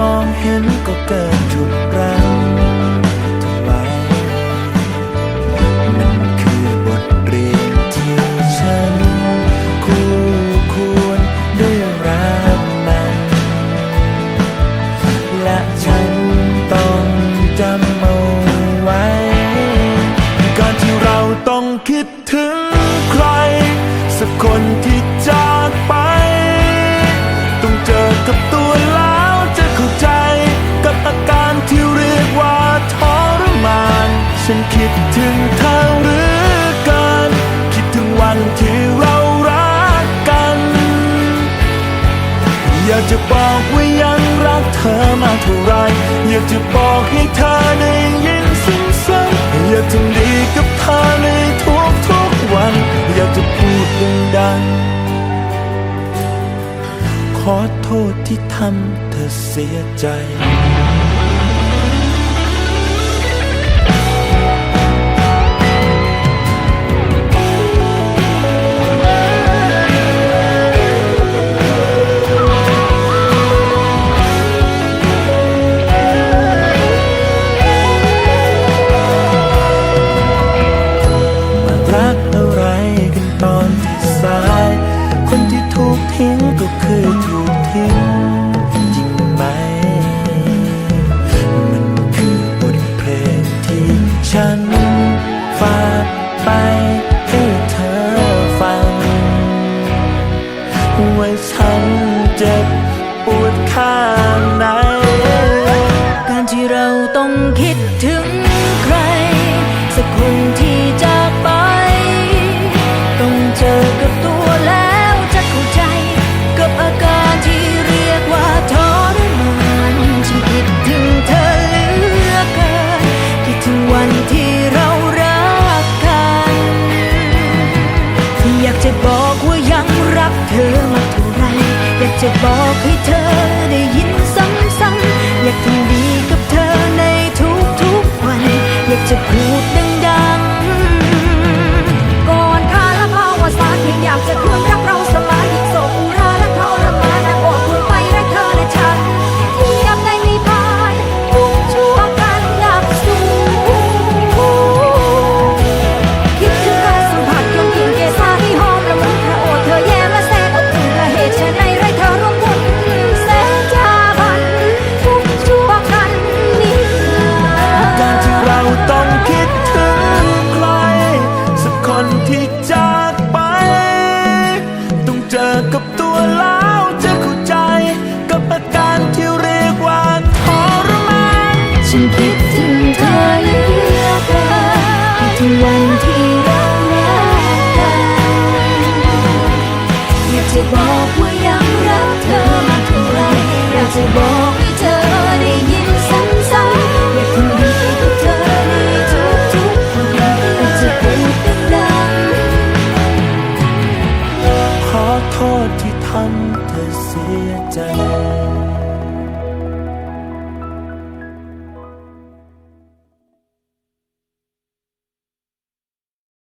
มองเห็นก็เกิดทุกรั้มันคือบทเรียนที่ฉัน คู่ได้รับมัน และฉันต้องจำเอาไว้ การที่เราต้องคิดถึงใคร สักคนที่จากไป ฉันคิดถึงเธอหรือเกินคิดถึงวันที่เรารักกัน อยากจะบอกว่ายังรักเธอมากเท่าไรอยากจะบอกให้เธอได้ยินซึ้งๆอยากทำดีกับเธอในทุกทุกๆวัน อยากจะพูดดังๆขอโทษที่ทำเธอเสียใจ ก็คือถูกทิ้งจริงไหม มันคือบทเพลงที่ฉันฝากไปให้เธอฟังว่าฉัน จะบอกว่ายังรักเธอมาเท่าไรอยากจะบอกให้ ที่